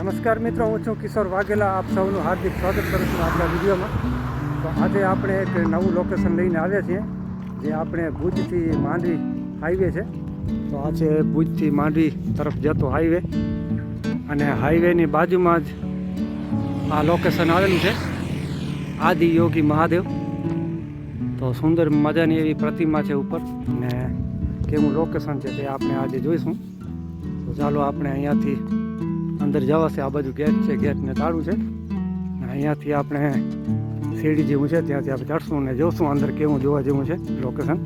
નમસ્કાર મિત્રો, હું છું કિશોર વાઘેલા. આપ સૌનું હાર્દિક સ્વાગત કરું છું આપણા વિડીયોમાં. તો આજે આપણે એક નવું લોકેશન લઈને આવ્યા છીએ, જે આપણે ભુજથી માંડવી હાઈવે છે. તો આ છે ભુજથી માંડવી તરફ જતો હાઈવે અને હાઈવેની બાજુમાં જ આ લોકેશન આવેલું છે, આદિ યોગી મહાદેવ. તો સુંદર મજાની એવી પ્રતિમા છે ઉપર. ને કેવું લોકેશન છે તે આપણે આજે જોઈશું. તો ચાલો આપણે અહીંયાથી અંદર જવાશે આ બાજુ ગેટ છે ગેટને તાળું છે. ને અહીંયાથી આપણે સીડી જેવું છે, ત્યાંથી આપણે ચડશું ને જોશું અંદર કેવું જોવા જેવું છે લોકેશન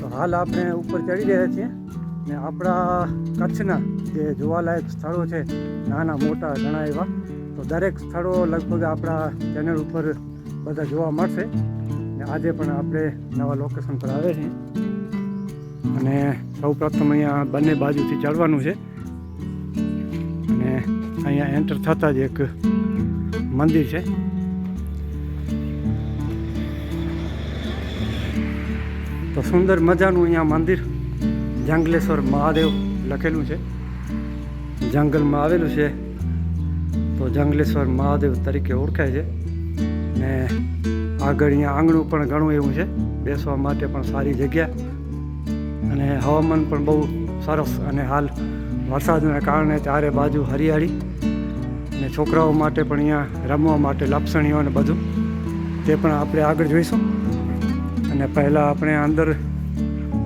તો હાલ આપણે ઉપર ચડી રહ્યા છીએ ને આપણા કચ્છના જે જોવાલાયક સ્થળો છે, નાના મોટા ઘણા એવા, તો દરેક સ્થળો લગભગ આપણા ચેનલ ઉપર બધા જોવા મળશે. ને આજે પણ આપણે નવા લોકેશન પર આવે છીએ અને સૌ પ્રથમ અહીંયા બંને બાજુથી ચડવાનું છે. અને અહીંયા એન્ટર થતાં જ એક મંદિર છે. તો સુંદર મજાનું અહીંયા મંદિર, જંગલેશ્વર મહાદેવ લખેલું છે. જંગલમાં આવેલું છે. તો જંગલેશ્વર મહાદેવ તરીકે ઓળખાય છે. ને આગળ અહીંયા આંગણું પણ ઘણું એવું છે. બેસવા માટે પણ સારી જગ્યા. અને હવામાન પણ બહુ સરસ અને હાલ વરસાદના કારણે ચારે બાજુ હરિયાળી અને છોકરાઓ માટે પણ અહીંયા રમવા માટે લપસણીઓ અને બધું તે પણ આપણે આગળ જોઈશું. અને પહેલાં આપણે અંદર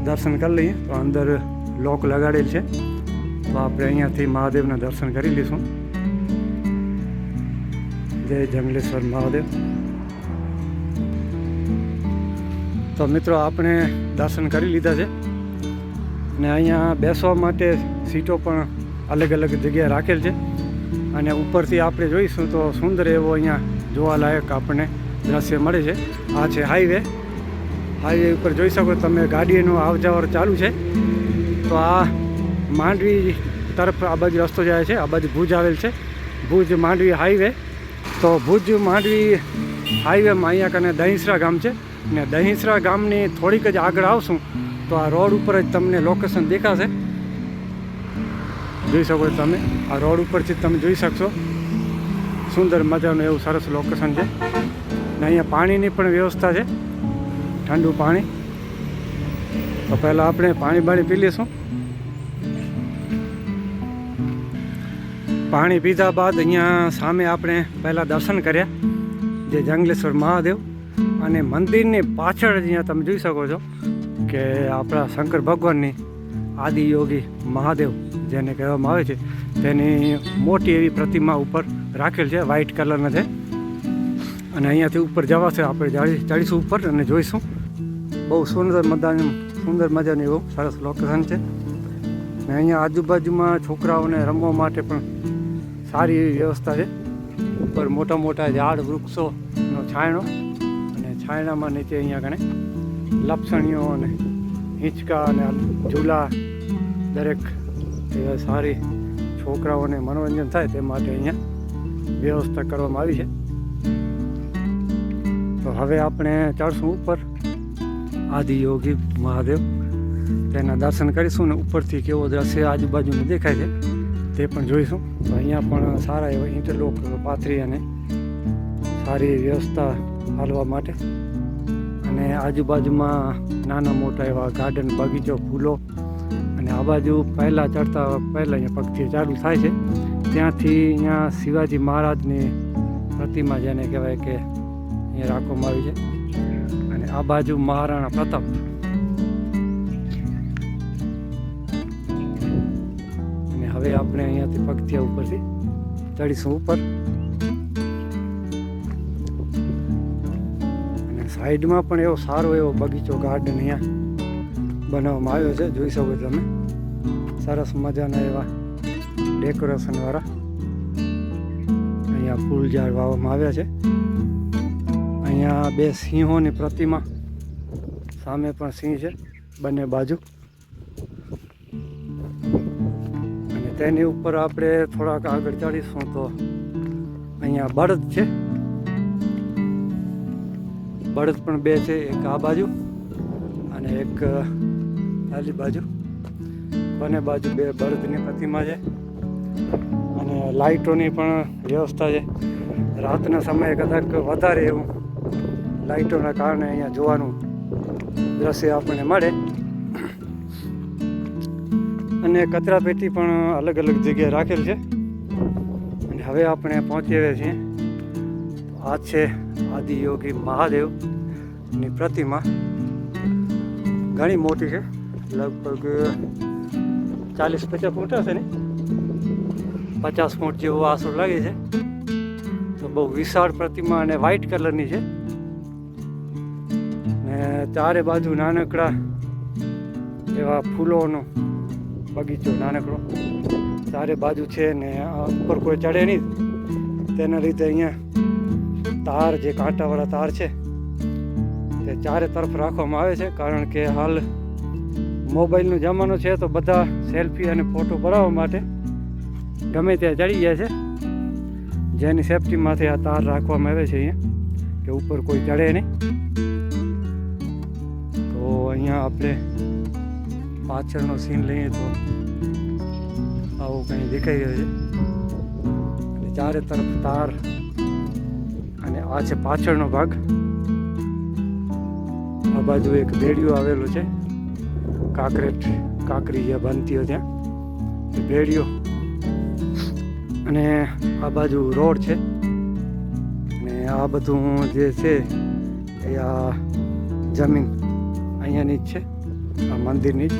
દર્શન કરી લઈએ. તો અંદર લોક લગાડેલ છે. તો આપણે અહીંયાથી મહાદેવના દર્શન કરી લઈશું. જય જંગલેશ્વર મહાદેવ. તો મિત્રો, આપણે દર્શન કરી લીધા છે. ને અહીંયા બેસવા માટે સીટો પણ અલગ અલગ જગ્યાએ રાખેલ છે. અને ઉપરથી આપણે જોઈશું તો સુંદર એવો અહીંયા જોવાલાયક આપણને દ્રશ્ય મળે છે. આ છે હાઈવે. હાઈવે ઉપર જોઈ શકો તમે ગાડીનું આવ જવર ચાલુ છે. તો આ માંડવી તરફ આ બાજુ રસ્તો જાય છે. આ બાજુ ભુજ આવેલ છે. ભુજ માંડવી હાઈવે. તો ભુજ માંડવી હાઈવેમાં અહીંયા કને દહીસરા ગામ છે. ને દહીસરા ગામની થોડીક જ આગળ આવશું. તો આ રોડ ઉપર જ તમને લોકેશન દેખાશે. જોઈ શકો છો તમે, આ રોડ ઉપરથી તમે જોઈ શકશો. સુંદર મજાનું એવું સરસ લોકેશન છે. ને અહીંયા પાણીની પણ વ્યવસ્થા છે. ઠંડુ પાણી. તો પહેલાં આપણે પાણી બાણી પી લઈશું. પાણી પીધા બાદ અહીંયા સામે આપણે પહેલાં દર્શન કર્યા, જે જંગલેશ્વર મહાદેવ અને મંદિરની પાછળ અહીંયા તમે જોઈ શકો છો. કે આપણા શંકર ભગવાનની આદિયોગી મહાદેવ જેને કહેવામાં આવે છે, તેની મોટી એવી પ્રતિમા ઉપર રાખેલ છે વ્હાઇટ કલરના છે. અને અહીંયાથી ઉપર જવાશે, આપણે જાળી ચડીશું ઉપર અને જોઈશું. બહુ સુંદર મજાનું સુંદર મજાનું એવું સરસ લોકેશન છે. અને અહીંયા આજુબાજુમાં છોકરાઓને રમવા માટે પણ સારી એવી વ્યવસ્થા છે. ઉપર મોટા મોટા ઝાડ, વૃક્ષોનો છાંયણો અને છાંયણામાં નીચે અહીંયા કણે લપસણીઓ અને હિંચકા અને ઝૂલા દરેક સારી છોકરાઓને મનોરંજન થાય તે માટે અહીંયા વ્યવસ્થા કરવામાં આવી છે. તો હવે આપણે ચડશું ઉપર. આદિયોગી મહાદેવ, તેના દર્શન કરીશું ને ઉપરથી કેવો દ્રશ્ય આજુબાજુનું દેખાય છે તે પણ જોઈશું. તો અહીંયા પણ સારા એવા ઇન્ટરલોક પાથરી અને સારી વ્યવસ્થા હાલવા માટે અને આજુબાજુમાં નાના મોટા એવા ગાર્ડન બગીચો, ફૂલો અને આ બાજુ પહેલાં ચડતા, પહેલાં અહીંયા પગથી ચાલુ થાય છે. ત્યાંથી અહીંયા શિવાજી મહારાજની પ્રતિમા જેને કહેવાય કે અહીંયા રાખવામાં આવી છે. અને આ બાજુ મહારાણા પ્રતાપ. અને હવે આપણે અહીંયાથી પગથિયા ઉપરથી ચડીશું ઉપર. સાઈડમાં પણ એવો સારો એવો બગીચો ગાર્ડન અહીંયા બનાવવામાં આવ્યો છે. જોઈ શકો તમે. સરસ મજાના એવા ડેકોરેશનવાળા અહીંયા ફૂલ ઝાડ વાવવામાં આવ્યા છે. અહીંયા બે સિંહોની પ્રતિમા સામે પણ સિંહ છે, બંને બાજુ. અને તેની ઉપર આપણે થોડાક આગળ ચડીશું તો અહીંયા બળદ છે. બળદ પણ બે છે, એક આ બાજુ અને એક આલી બાજુ. બંને બાજુ બે બળદની પ્રતિમા છે અને લાઇટોની પણ વ્યવસ્થા છે. રાતના સમયે કદાચ વધારે એવું લાઇટોના કારણે અહીંયા જોવાનું દ્રશ્ય આપણને મળે. અને કચરા પેટી પણ અલગ અલગ જગ્યાએ રાખેલ છે. અને હવે આપણે પહોંચી આવ્યા છીએ. આ છે આદિયોગી મહાદેવની પ્રતિમા ઘણી મોટી છે. લગભગ ચાલીસ પચાસ ફૂટ હશે ને? પચાસ ફૂટ જેવો આશરો લાગે છે? તો બહુ વિશાળ પ્રતિમા અને વ્હાઈટ કલરની છે. ને ચારે બાજુ નાનકડા એવા ફૂલોનો બગીચો, નાનકડો. ચારે બાજુ છે ને ઉપર કોઈ ચડે નહીં. તેના લીધે અહીંયા તાર જે કાંટાવાળા તાર છે, તે ચારે તરફ રાખવામાં આવે છે, કારણ કે હાલ મોબાઈલનો જમાનો છે, તો બધા સેલ્ફી અને ફોટો પડાવવા માટે ગમે ત્યાં ચડી જાય છે. જેની સેફટીમાંથી આ તાર રાખવામાં આવે છે અહીંયા, કે ઉપર કોઈ ચડે નહીં. તો અહીંયા આપણે પાછળનો સીન લઈએ તો આવું કંઈ દેખાઈ રહ્યું છે. ચારે તરફ તાર અને આ છે પાછળનો ભાગ. આ બાજુ એક બેડિયું આવેલું છે. કાંકરેટ કાંકરી જે બનતી હોય ત્યાં. એ બેડિયો અને આ બાજુ રોડ છે. ને આ બધું જે છે એ આ જમીન અહીંયાની જ છે. આ મંદિરની જ.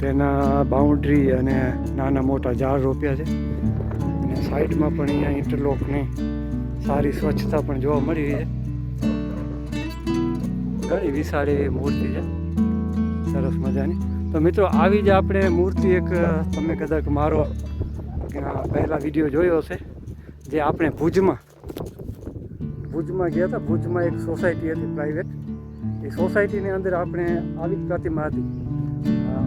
તેના બાઉન્ડ્રી અને નાના મોટા ઝાડ રોપ્યા છે. અને સાઈડમાં પણ અહીંયા ઇન્ટરલોકની સારી સ્વચ્છતા પણ જોવા મળી રહી છે. ઘણી વિશાળ એવી મૂર્તિ છે. સરસ મજાની. તો મિત્રો, આવી જ આપણે મૂર્તિ એક તમે કદાચ મારો પહેલાં વીડિયો જોયો હશે, જે આપણે ભુજમાં ભુજમાં ગયા હતા. ભુજમાં એક સોસાયટી હતી પ્રાઇવેટ એ સોસાયટીની અંદર આપણે આવી જ પ્રતિમા હતી.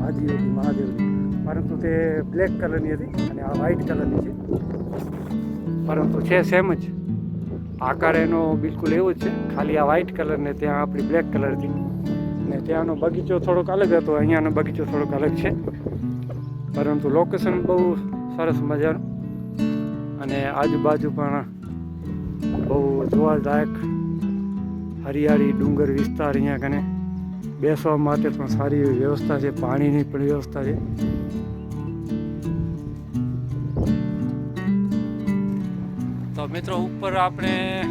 હાજી મહાદેવની. પરંતુ તે બ્લેક કલરની હતી અને આ વ્હાઇટ કલરની છે. પરંતુ છે સેમ જ. આકાર એનો બિલકુલ એવો જ છે. ખાલી આ વ્હાઇટ કલર ને ત્યાં આપણી બ્લેક કલરથી ને ત્યાંનો બગીચો થોડોક અલગ હતો, અહીંયાનો બગીચો થોડોક અલગ છે. પરંતુ લોકેશન બહુ સરસ મજાનું. અને આજુબાજુ પણ બહુ જોવાલાયક હરિયાળી ડુંગર વિસ્તાર અહીંયા કને. બેસવા માટે પણ સારી એવી વ્યવસ્થા છે, પાણીની પણ વ્યવસ્થા છે. તો મિત્રો, ઉપર આપણે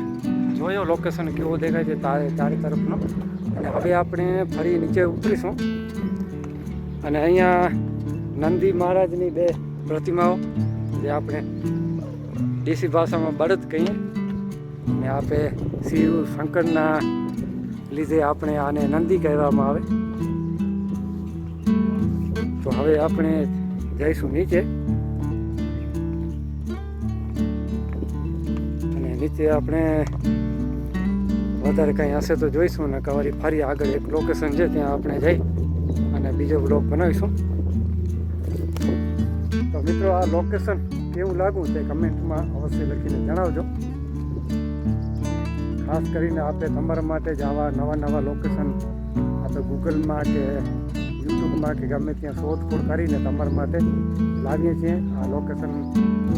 જોયો લોકેશન કેવો દેખાય છે તારે ચારે તરફનો. અને હવે આપણે ફરી નીચે ઉતરીશું. અને અહીંયા નંદી મહારાજની બે પ્રતિમાઓ, જે આપણે દેશી ભાષામાં બળદ કહીએ. અને આપે શિવ શંકરના લીધે આપણે આને નંદી કહેવામાં આવે. તો હવે આપણે જઈશું નીચે. નીચે આપણે વધારે કંઈ હશે તો જોઈશું ને કવારી ફરી આગળ એક લોકેશન છે ત્યાં આપણે જઈ અને બીજો બ્લોગ બનાવીશું. તો મિત્રો આ લોકેશન કેવું લાગવું તે કમેન્ટમાં અવશ્ય લખીને જણાવજો. ખાસ કરીને આપણે તમારા માટે જ આવા નવા નવા લોકેશન આપણે ગૂગલમાં કે યુટ્યુબમાં કે ગમે ત્યાં શોધખોળ કરીને તમારા માટે લાવીએ છીએ. આ લોકેશન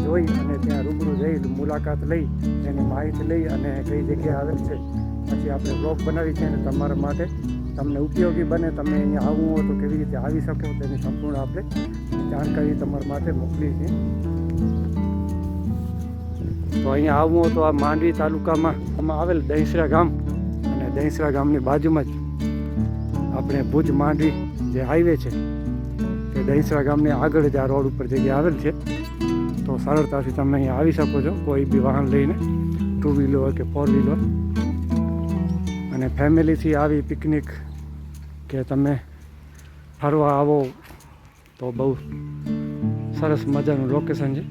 જોઈ અને ત્યાં રૂબરૂ જઈ મુલાકાત લઈ તેની માહિતી લઈ અને કઈ જગ્યાએ આવેલ છે. પછી આપણે બ્લોગ બનાવી છે અને તમારા માટે તમને ઉપયોગી બને, તમે અહીંયા આવવું હોય તો કેવી રીતે આવી શકો તેની સંપૂર્ણ આપણે જાણકારી તમારા માટે મોકલી છે તો અહીંયા આવવું હોય તો આ માંડવી તાલુકામાં આમાં આવેલ દહીસરા ગામ અને દહીસરા ગામની બાજુમાં જ આપણે ભુજ માંડવી જે હાઈવે છે તે દહીસરા ગામની આગળ જ આ રોડ ઉપર જગ્યા આવેલ છે, તો સરળતાથી તમે અહીંયા આવી શકો છો, કોઈ બી વાહન લઈને ટુ વ્હીલર કે ફોર વ્હીલર અને ફેમિલીથી આવી પિકનિક કે તમે ફરવા આવો, તો બહુ સરસ મજાનું લોકેશન છે.